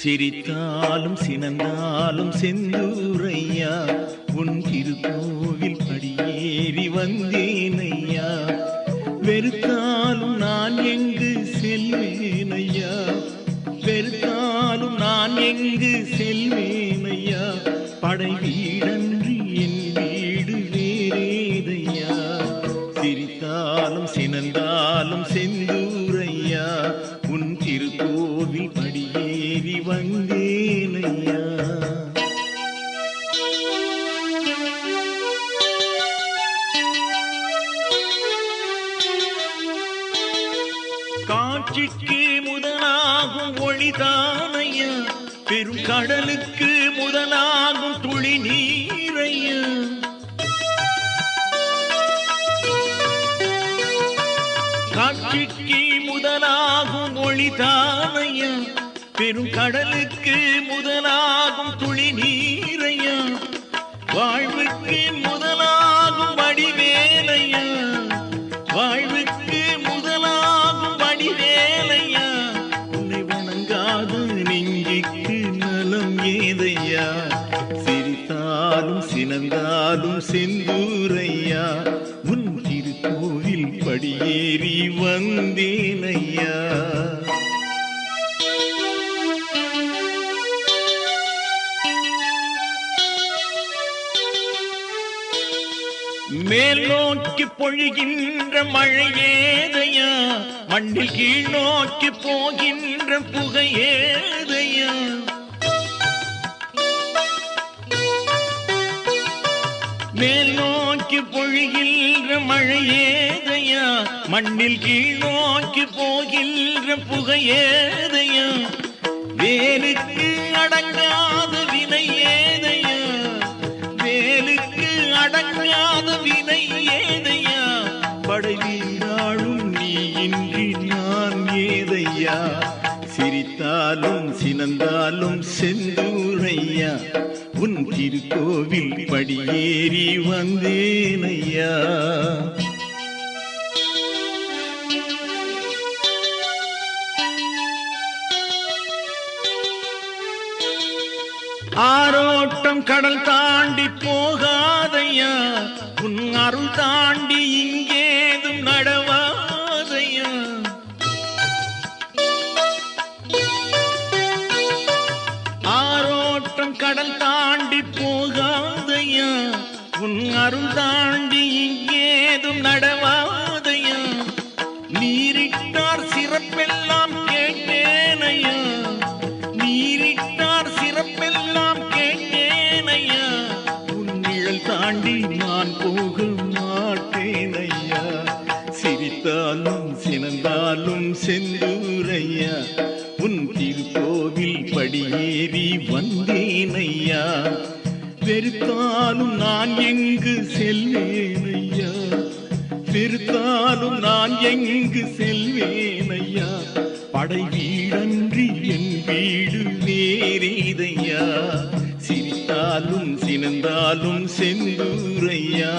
சிரித்தாலும் சினந்தாலும் செந்தூரையா உன் திருக்கோவில் படியேறி வந்தேனையா. வெறுத்தாலும் நான் எங்கு செல்வேனையா வெறுத்தாலும் நான் எங்கு செல்வேன் காட்சிக்கு முதலாகும் ஒளிதானையா பெரும் கடலுக்கு முதலாகும் துளி நீரையா. காட்சிக்கு முதலாகும் ஒளிதானையா பெரும் கடலுக்கு முதலாகும் துளி நீரையா. வாழ்வு சிரித்தாலும் சினந்தாலும் செந்தூரையா உன் திருக்கோவில் படியேறி வந்தேனையா. மேல் நோக்கி பொழிகின்ற மழையேதையா மண்ணில் கீழ் நோக்கி போகின்ற புகையேதையா. மேல் நோக்கி பொழிகின்ற மழையேதையா? மண்ணில் கீழ் நோக்கி போகின்ற புகையேதையா? வேலுக்கு அடங்காத வினை ஏதையா வேலுக்கு அடங்காத வினை ஏதையா படை நீ இன்றி நான் ஏதையா? சிரித்தாலும் சினந்தாலும் செந்தூரையா உன் திருக்கோவில் படியேறி வந்தேனையா. ஆரோட்டம் கடல் தாண்டி போகாதையா. உன் அருள் தாண்டி இங்கே கடல் தாண்டி போகாதையா? உன் அருள் தாண்டி இங்கேதும் நடவாதையா? நீரிட்டார் சிறப்பெல்லாம் கேட்டேனையா? நீரிட்டார் சிறப்பெல்லாம் கேட்டேனையா? உன் நிழல் தாண்டி நான் போக மாட்டேனையா? சிரித்தாலும் சினந்தாலும் செந்தூரையா? உன் திருக்கோவில் வெறுத்தாலும் நான் எங்கு செல்வேன் ஐயா வெறுத்தாலும் நான் எங்கு செல்வேன் ஐயா படை வீடன்றி என் வீடு வேறேதையா? சிரித்தாலும் சினந்தாலும் செந்தூரையா?